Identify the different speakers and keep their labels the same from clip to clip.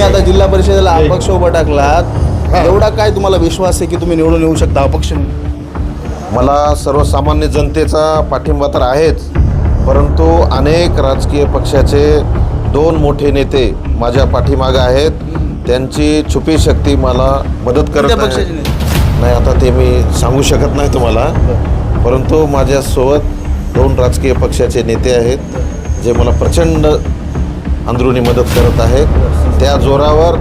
Speaker 1: तुम्ही आता जिल्हा परिषदेला अपक्ष उभा टाकलात. एवढा काय तुम्हाला विश्वास आहे की तुम्ही निवडून येऊ शकता अपक्ष?
Speaker 2: मला सर्वसामान्य जनतेचा पाठिंबा तर आहेच परंतु अनेक राजकीय पक्षाचे दोन मोठे नेते माझ्या पाठीमागं आहेत. त्यांची छुपी शक्ती मला मदत करत? नाही आता ते मी सांगू शकत नाही तुम्हाला परंतु माझ्यासोबत दोन राजकीय पक्षाचे नेते आहेत जे मला प्रचंड अंदरुनी मदत करत आहेत. त्या जोरावर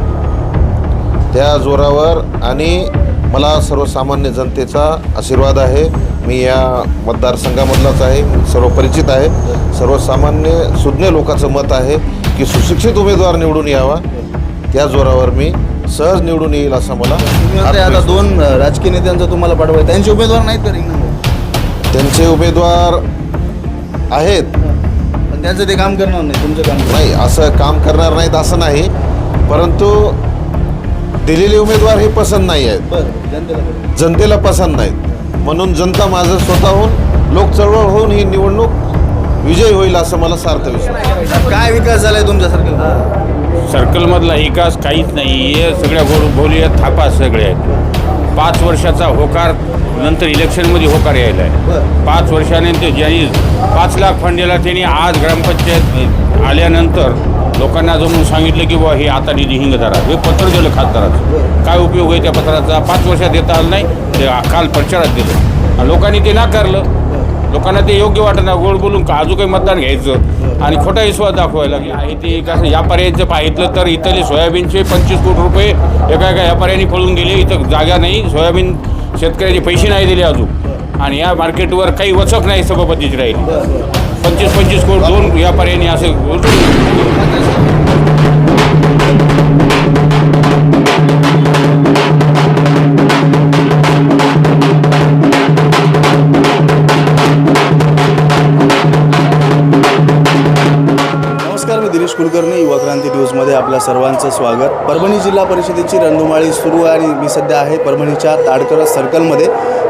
Speaker 2: त्या जोरावर आणि मला सर्वसामान्य जनतेचा आशीर्वाद आहे. मी या मतदारसंघामधलाच आहे सर्व परिचित आहे. सर्वसामान्य सुज्ञ लोकांचं मत आहे की सुशिक्षित उमेदवार निवडून यावा. त्या जोरावर मी सहज निवडून येईल असं मला
Speaker 1: आता दोन राजकीय नेत्यांचा तुम्हाला पाठवाय त्यांचे उमेदवार नाहीत तर.
Speaker 2: त्यांचे उमेदवार आहेत.
Speaker 1: पण त्यांचं ते काम करणार नाही तुमचं काम.
Speaker 2: नाही असं काम करणार नाहीत असं नाही. परंतु दिलेले उमेदवार हे पसंत नाही आहेत.
Speaker 1: बरं जनतेला कळलं.
Speaker 2: जनतेला पसंत नाहीत. म्हणून जनता माझं स्वतःहून लोक चळवळ होऊन ही निवडणूक विजय होईल असं मला सार्थ विश्वास
Speaker 1: काय विकास झालाय तुमच्यासारखं
Speaker 3: सर्कलमधला विकास काहीच नाही. हे सगळ्या गोल भोवली थापा सगळे आहेत. पाच वर्षाचा होकार नंतर इलेक्शनमध्ये होकार यायला आहे. पाच वर्षानंतर ज्यांनी पाच लाख फंड दिला त्यांनी आज ग्रामपंचायत आल्यानंतर लोकांना जमून सांगितलं की बुवा हे आता निधी हिंगदारा हे पत्र दिलं खासदाराचं. काय उपयोग आहे त्या पत्राचा? पाच वर्षात देता आलं नाही ते काल प्रचारात दिलं. लोकांनी ते नाकारलं. लोकांना ते योग्य वाटत नाही. गोड बोलून का अजून काही मतदान घ्यायचं? आणि खोटा विश्वास दाखवायला की आहे ते कसं या पाहिलं तर इथले सोयाबीनचे पंचवीस कोटी रुपये एका एका व्यापाऱ्यांनी पळून गेले इथं जागा नाही. सोयाबीन शेतकऱ्याचे पैसे नाही दिले अजून. आणि या मार्केटवर काही वचक नाही सभापतीची राहिली. पंचवीस पंचवीस कोटी दोन व्यापाऱ्यांनी असे
Speaker 1: आपल्या सर्वांचं स्वागत. परभणी जिल्हा परिषदेची रणधुमाळी सुरू आहे आणि मी सध्या आहे परभणीच्या ताडकळस सर्कलमध्ये.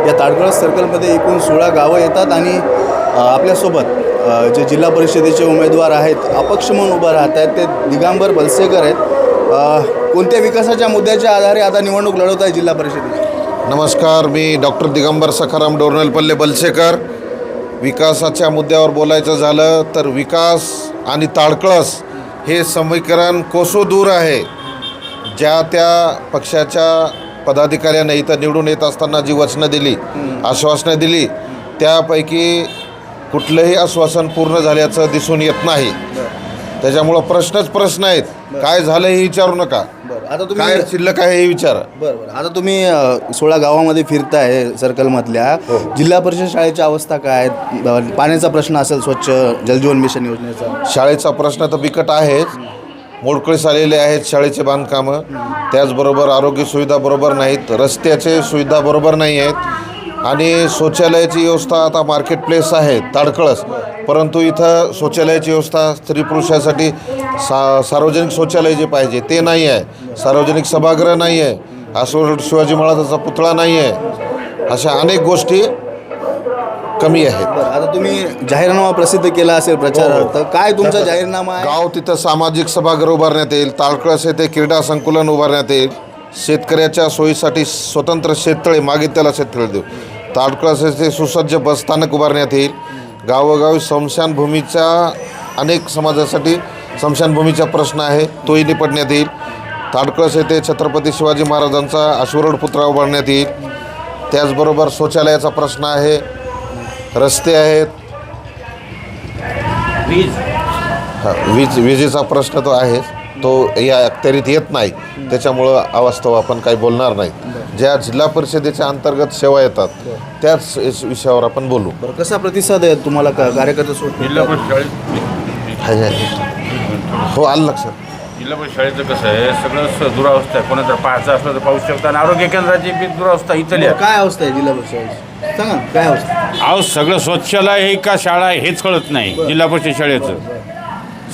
Speaker 1: या ताडकळस सर्कलमध्ये एकूण सोळा गावं येतात आणि आपल्यासोबत जे जिल्हा परिषदेचे उमेदवार आहेत अपक्ष म्हणून उभं राहत आहेत ते दिगंबर बलसेकर आहेत. कोणत्या विकासाच्या मुद्द्याच्या आधारे आता निवडणूक लढवत आहे जिल्हा परिषदेची?
Speaker 2: नमस्कार मी डॉक्टर दिगंबर सखाराम डोरनलपल्ले बलसेकर. विकासाच्या मुद्द्यावर बोलायचं झालं तर विकास आणि ताडकळस हे समीकरण कोसो दूर आहे. ज्या त्या पक्षाच्या पदाधिकाऱ्याने इथं निवडून येत असताना जी वचनं दिली आश्वासनं दिली त्यापैकी कुठलंही आश्वासन पूर्ण झाल्याचं दिसून येत नाही. त्याच्यामुळं प्रश्नच प्रश्न आहेत. काय झालं हे विचारू नका.
Speaker 1: बरं. आता
Speaker 2: काय
Speaker 1: तुम्ही
Speaker 2: शिल्लक आहे हे विचारा.
Speaker 1: बरं बरं. आता तुम्ही अ, सोळा गावामध्ये फिरताय सर्कलमधल्या. जिल्हा परिषद शाळेची अवस्था काय? पाण्याचा प्रश्न असेल स्वच्छ जलजीवन मिशन योजनेचा.
Speaker 2: शाळेचा प्रश्न तर बिकट आहेच मोडकळीस आलेले आहेत शाळेचे बांधकामं. त्याचबरोबर आरोग्य सुविधा बरोबर नाहीत. रस्त्याचे सुविधा बरोबर नाही आहेत आणि शौचालयाची व्यवस्था आता मार्केट प्लेस आहे ताडकळस. परंतु इथं शौचालयाची व्यवस्था स्त्री पुरुषासाठी सा सार्वजनिक शौचालय जे पाहिजे ते नाही आहे. सार्वजनिक सभागृह नाही आहे. आसवड शिवाजी महाराजाचा पुतळा नाही आहे. अशा अनेक गोष्टी कमी आहेत.
Speaker 1: आता तुम्ही जाहीरनामा प्रसिद्ध केला असेल प्रचारार्थ काय तुमचा जाहीरनामा
Speaker 2: गाव तिथं सामाजिक सभागृह उभारण्यात येईल ताळकळस येथे क्रीडा संकुलन उभारण्यात येईल. शेतकऱ्याच्या सोयीसाठी स्वतंत्र शेततळे मागे त्याला शेततळे देऊ. ताडकळस येथे सुसज्ज बसस्थानक उभारण्यात येईल. गावोगावी स्मशानभूमीचा अनेक समाजासाठी स्मशानभूमीचा प्रश्न आहे तोही निपटण्यात येईल. ताडकळस येथे छत्रपती शिवाजी महाराजांचा अश्वरोड पुतळा उभारण्यात येईल. त्याचबरोबर शौचालयाचा प्रश्न आहे रस्ते आहेत.
Speaker 3: वीज.
Speaker 2: हा, वीज विजेचा प्रश्न तो आहे तो या अखत्यारीत येत नाही. त्याच्यामुळं अवास्तव आपण काही बोलणार नाही. ज्या जिल्हा परिषदेच्या अंतर्गत सेवा येतात त्याच इस- विषयावर आपण बोलू.
Speaker 1: बरं कसा प्रतिसाद आहे तुम्हाला का? कार्यकर्ते
Speaker 3: जिल्हा परिषद शाळेत.
Speaker 2: हो आलं लक्षात.
Speaker 3: जिल्हा परिषद शाळेचं कसं आहे सगळं स- दुरावस्था आहे. कोणा जर पाहायचं असलं तर पाहू शकता. आणि आरोग्य केंद्राची बी दुरावस्था इथली आहे.
Speaker 1: काय अवस्था आहे जिल्हा परिषदेची सांगा ना, काय अवस्था
Speaker 3: अहो सगळं स्वच्छालय आहे का शाळा आहे हेच कळत नाही. जिल्हा परिषद शाळेचं.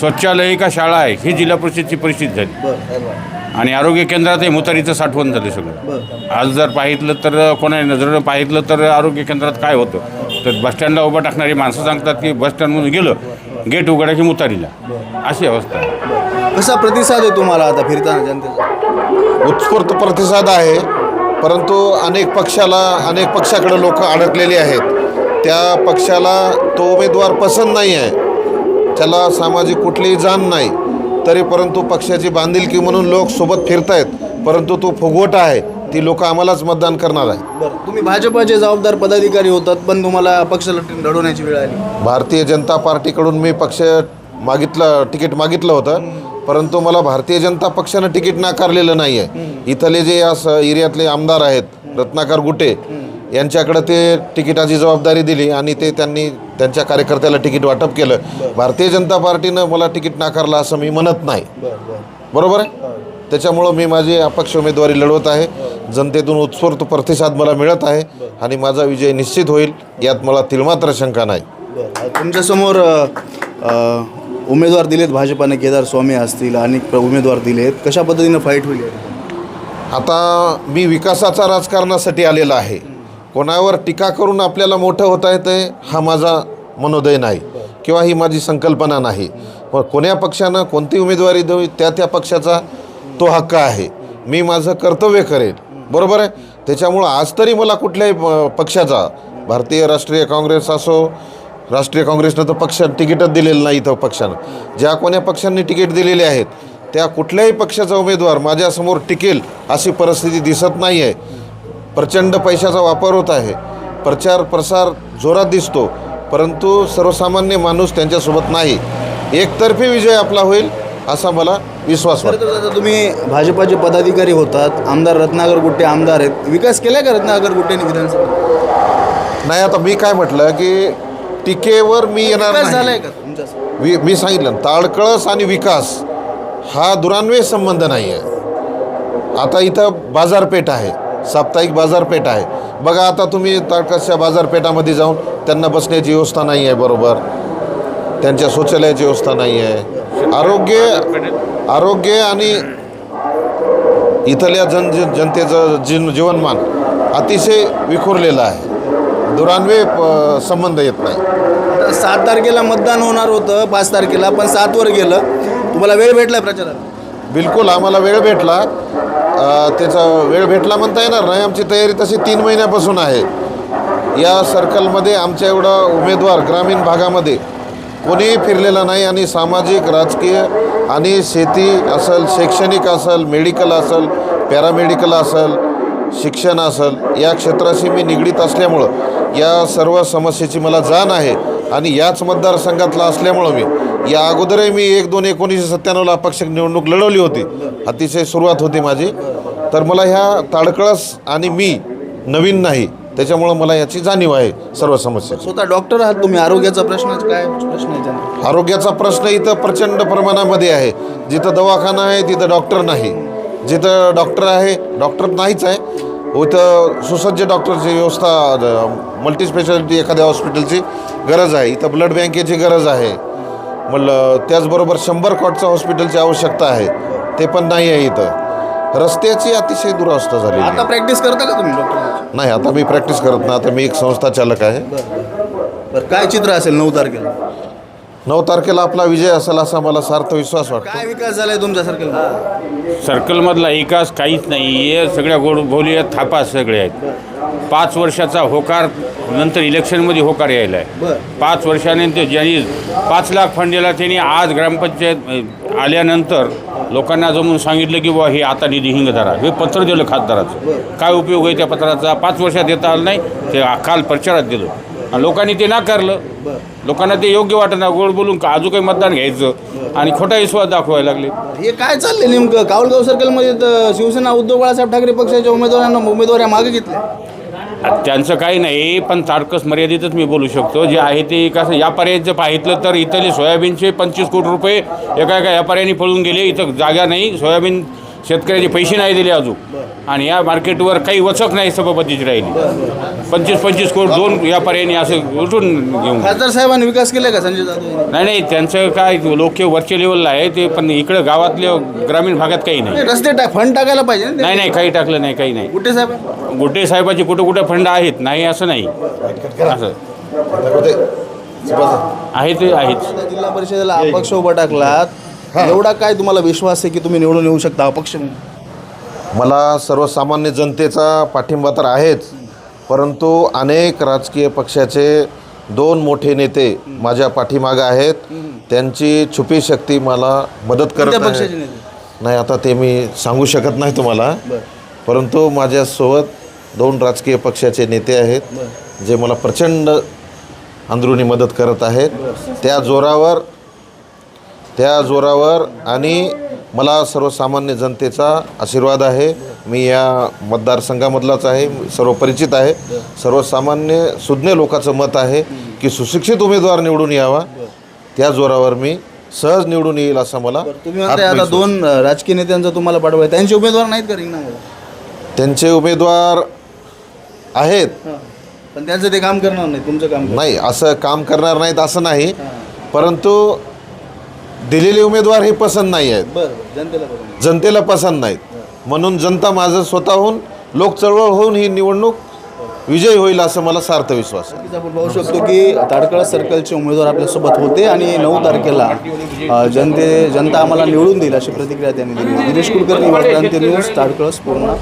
Speaker 3: शौचालय का शाळा आहे ही जिल्हा परिषदची परिस्थिती झाली. आणि आरोग्य केंद्रातही मुतारीचं साठवण झालं सगळं. आज जर पाहितलं तर कोणा नजरेनं पाहितलं तर आरोग्य केंद्रात काय होतं? तर बसस्टँडला उभं टाकणारी माणसं सांगतात की बसस्टँडमधून गेलं गेट उघडायची मुतारीला. अशी अवस्था आहे.
Speaker 1: कसा प्रतिसाद आहे तुम्हाला आता फिरताना जनतेचा?
Speaker 2: उत्स्फूर्त प्रतिसाद आहे परंतु अनेक पक्षाला अनेक पक्षाकडे लोक अडकलेली आहेत. त्या पक्षाला तो उमेदवार पसंत नाही आहे. त्याला सामाजिक कुठलीही जाण नाही. तरी परंतु पक्षाची बांधिलकी म्हणून लोक सोबत फिरतायत. परंतु तो फुगवटा आहे. ती लोक आम्हालाच मतदान करणार आहे
Speaker 1: बरं तुम्ही भाजपाचे जबाबदार पदाधिकारी होतात पण तुम्हाला पक्ष लढ- लढवण्याची वेळ आली.
Speaker 2: भारतीय जनता पार्टीकडून मी पक्ष मागितलं तिकीट मागितलं होतं. परंतु मला भारतीय जनता पक्षानं तिकीट नाकारलेलं नाही आहे इथले जे या स एरियातले आमदार आहेत रत्नाकर गुटे यांच्याकडे ते तिकिटाची जबाबदारी दिली आणि ते त्यांनी त्यांच्या कार्यकर्त्याला तिकीट वाटप केलं. भारतीय जनता पार्टीनं मला तिकीट नाकारलं असं मी म्हणत नाही.
Speaker 1: बरं बरं.
Speaker 2: बरोबर आहे? त्याच्यामुळं मी माझी अपक्ष उमेदवारी लढवत आहे. जनतेतून उत्स्फूर्त प्रतिसाद मला मिळत आहे आणि माझा विजय निश्चित होईल यात मला तिळमात्र शंका नाही.
Speaker 1: तुमच्यासमोर उमेदवार दिलेत भाजपाने केदार स्वामी असतील आणि प्र- उमेदवार दिलेत. कशा पद्धतीनं फाईट होईल?
Speaker 2: आता मी विकासाचा राजकारणासाठी आलेला आहे. कोणावर टीका करून आपल्याला मोठं होता येतं हा माझा मनोदय नाही किंवा ही माझी संकल्पना नाही. पण कोण्या पक्षानं कोणती उमेदवारी देऊ त्या त्या पक्षाचा तो हक्क आहे. मी माझं कर्तव्य करेल बरोबर आहे? त्याच्यामुळं आज तरी मला कुठल्याही पक्षाचा भारतीय राष्ट्रीय काँग्रेस असो राष्ट्रीय काँग्रेसनं तर पक्ष तिकीटच दिलेलं नाही इथं पक्षानं. ज्या कोण्या पक्षांनी तिकीट दिलेले आहेत त्या कुठल्याही पक्षाचा उमेदवार माझ्यासमोर टिकेल अशी परिस्थिती दिसत नाही आहे प्रचंड पैशाचा वापर होत आहे. प्रचार प्रसार जोरात दिसतो परंतु सर्वसामान्य माणूस त्यांच्यासोबत नाही. एकतर्फी विजय आपला होईल असा मला विश्वास वाटतो.
Speaker 1: तुम्ही भाजपाचे पदाधिकारी होतात आमदार रत्नागर गुट्टे आमदार आहेत. विकास केलाय का रत्नागर गुट्टेने विधानसभा
Speaker 2: नाही आता मी काय म्हटलं की टीकेवर मी येणार
Speaker 1: झालाय का तुमच्या
Speaker 2: मी सांगितलं ताळकळस आणि विकास हा दुरान्वय संबंध नाही आहे आता इथं बाजारपेठ आहे. साप्ताहिक बाजारपेठ आहे. बघा आता तुम्ही ताळकसच्या बाजारपेठामध्ये जाऊन त्यांना बसण्याची व्यवस्था नाही आहे बरोबर. त्यांच्या शौचालयाची व्यवस्था नाही आहे. आरोग्य आरोग्य आणि इथल्या जन जन- जनतेचं जीन जीवनमान अतिशय विखुरलेलं आहे. दुरान्वय प- संबंध येत नाही.
Speaker 1: सात तारखेला मतदान होणार होतं पाच तारखेला पण सातवर गेलं. तुम्हाला वेळ भेटलाय प्रचारात
Speaker 2: बिलकुल आम्हाला वेळ भेटला. त्याचा वेळ भेटला म्हणता येणार नाही. आमची तयारी तशी तीन महिन्यापासून आहे. या सर्कलमध्ये आमच्या एवढा उमेदवार ग्रामीण भागामध्ये कोणीही फिरलेला नाही आणि सामाजिक राजकीय आणि शेती असेल शैक्षणिक असेल मेडिकल असेल पॅरामेडिकल असेल शिक्षण असेल या क्षेत्राशी मी निगडीत असल्यामुळं या सर्व समस्येची मला जाण आहे. आणि याच मतदारसंघातला असल्यामुळं मी या अगोदरही मी एक दोन एकोणीसशे सत्त्याण्णवला अपक्ष निवडणूक लढवली होती. अतिशय सुरुवात होती माझी. तर मला ह्या ताडकळस आणि मी नवीन नाही त्याच्यामुळं मला याची जाणीव आहे सर्व समस्या.
Speaker 1: स्वतः डॉक्टर आहात तुम्ही आरोग्याचा प्रश्न काय प्रश्न आहे?
Speaker 2: आरोग्याचा प्रश्न इथं प्रचंड प्रमाणामध्ये आहे. जिथं दवाखाना आहे तिथं डॉक्टर नाही. जिथं डॉक्टर आहे डॉक्टर नाहीच आहे. इथं सुसज्ज डॉक्टरची व्यवस्था मल्टी स्पेशालिटी एखाद्या हॉस्पिटलची गरज आहे. इथं ब्लड बँकेची गरज आहे. म्हणलं त्याचबरोबर शंभर कॉटचं हॉस्पिटलची आवश्यकता आहे. ते पण नाही आहे इथं. रस्त्याची अतिशय दुरावस्था झाली
Speaker 1: आता प्रॅक्टिस करता का तुम्ही डॉक्टर
Speaker 2: नाही आता मी प्रॅक्टिस करत नाही. आता मी एक संस्था चालक आहे
Speaker 1: बरं काय चित्र असेल नऊ तारखेला?
Speaker 2: नऊ तारखेला आपला विजय असेल असा मला सार्थ विश्वास वाटतो.
Speaker 1: काय विकास झालाय तुमच्या सर्कल
Speaker 3: सर्कलमधला विकास काहीच नाही. हे सगळ्या गोड बोली थापा सगळे आहेत. पाच वर्षाचा होकार नंतर इलेक्शनमध्ये होकार यायला आहे पाच वर्षानंतर ज्यांनी पाच लाख फंड दिला त्यांनी आज ग्रामपंचायत अ, आल्यानंतर लोकांना जमून सांगितलं की बुवा हे आता निधी हिंग धरा हे पत्र दिलं खासदाराचं. काय उपयोग आहे त्या पत्राचा? पाच वर्षात देता आलं नाही. ते काल प्रचारात दिलं. आणि लोकांनी ते नाकारलं. लोकांना ते योग्य वाटत नाही. गोड बोलून का अजून काही मतदान घ्यायचं? आणि खोटा विश्वास दाखवायला लागले.
Speaker 1: हे काय चाललंय नेमकं? कावलगाव सर्कलमध्ये तर शिवसेना उद्धव बाळासाहेब ठाकरे पक्षाच्या उमेदवारांना उमेदवाऱ्या मागे घेतल्या.
Speaker 3: त्यांचं काही नाही पण तारकस मर्यादितच मी बोलू शकतो. जे आहे ते कसं या पर्यायात जर पाहितलं तर इथले सोयाबीनचे पंचवीस कोटी रुपये एका एका व्यापाऱ्यांनी पळून गेले. इथं जागा नाही. सोयाबीन शेतकऱ्याचे पैसे नाही दिले अजून. आणि या मार्केटवर काही वचक नाही सभापतीची राहिली. पंचवीस पंचवीस कोट दोन व्यापाऱ्यांनी असं उठून घेऊन
Speaker 1: खासदार साहेबांनी विकास केलाय का संजय जाधव?
Speaker 3: नाही नाही त्यांचं काय लोक वरच्या लेवलला आहे ते पण इकडं गावातल्या ग्रामीण भागात काही नाही.
Speaker 1: नाही, रस्ते टाक फंड टाकायला पाहिजे.
Speaker 3: नाही नाही काही टाकलं नाही काही नाही.
Speaker 1: कुठे साहेब
Speaker 3: गुड्डे साहेबाचे कुठं कुठं फंड आहेत? नाही असं नाही. असं. आहे ते आहेच
Speaker 1: जिल्हा परिषदेला अपक्ष उभा टाकलात. एवढा काय तुम्हाला विश्वास आहे की तुम्ही निवडून येऊ शकता अपक्ष? म्हणून?
Speaker 2: मला सर्वसामान्य जनतेचा पाठिंबा तर आहेच परंतु अनेक राजकीय पक्षाचे दोन मोठे नेते माझ्या पाठीमागं आहेत. त्यांची छुपी शक्ती मला मदत करत
Speaker 1: कोणत्या
Speaker 2: आहे.
Speaker 1: पक्षाचे नेते?
Speaker 2: नाही आता ते मी सांगू शकत नाही तुम्हाला परंतु माझ्यासोबत दोन राजकीय पक्षाचे नेते आहेत जे मला प्रचंड अंदरुनी मदत करत आहेत. त्या जोरावर त्या जोरावर आणि मला सर्वसामान्य जनतेचा आशीर्वाद आहे. मी या मतदारसंघामधलाच आहे सर्व परिचित आहे. सर्वसामान्य सुज्ञ लोकांचं मत आहे की सुशिक्षित उमेदवार निवडून यावा. त्या जोरावर मी सहज निवडून येईल असं मला
Speaker 1: तुम्ही आता दोन राजकीय नेत्यांचा तुम्हाला पाठवा आहे. त्यांचे उमेदवार नाहीत का रिंगणामध्ये
Speaker 2: त्यांचे उमेदवार आहेत.
Speaker 1: पण त्यांचं ते काम करणार नाही तुमचं काम.
Speaker 2: नाही असं काम करणार नाहीत असं नाही. परंतु दिलेले उमेदवार हे पसंत नाही आहेत.
Speaker 1: बरं जनतेला बघून
Speaker 2: जनतेला पसंत नाहीत. म्हणून जनता माझं स्वतःहून लोक चळवळ होऊन ही निवडणूक विजयी होईल असं मला सार्थ विश्वास आहे.
Speaker 1: आपण पाहू शकतो की ताडकळा सर्कलचे उमेदवार आपल्यासोबत होते आणि नऊ तारखेला अ, जनते जनता आम्हाला निवडून देईल अशी प्रतिक्रिया त्यांनी दिली. दिनेश कुलकर्णी क्रांती न्यूज ताडकळस पूर्ण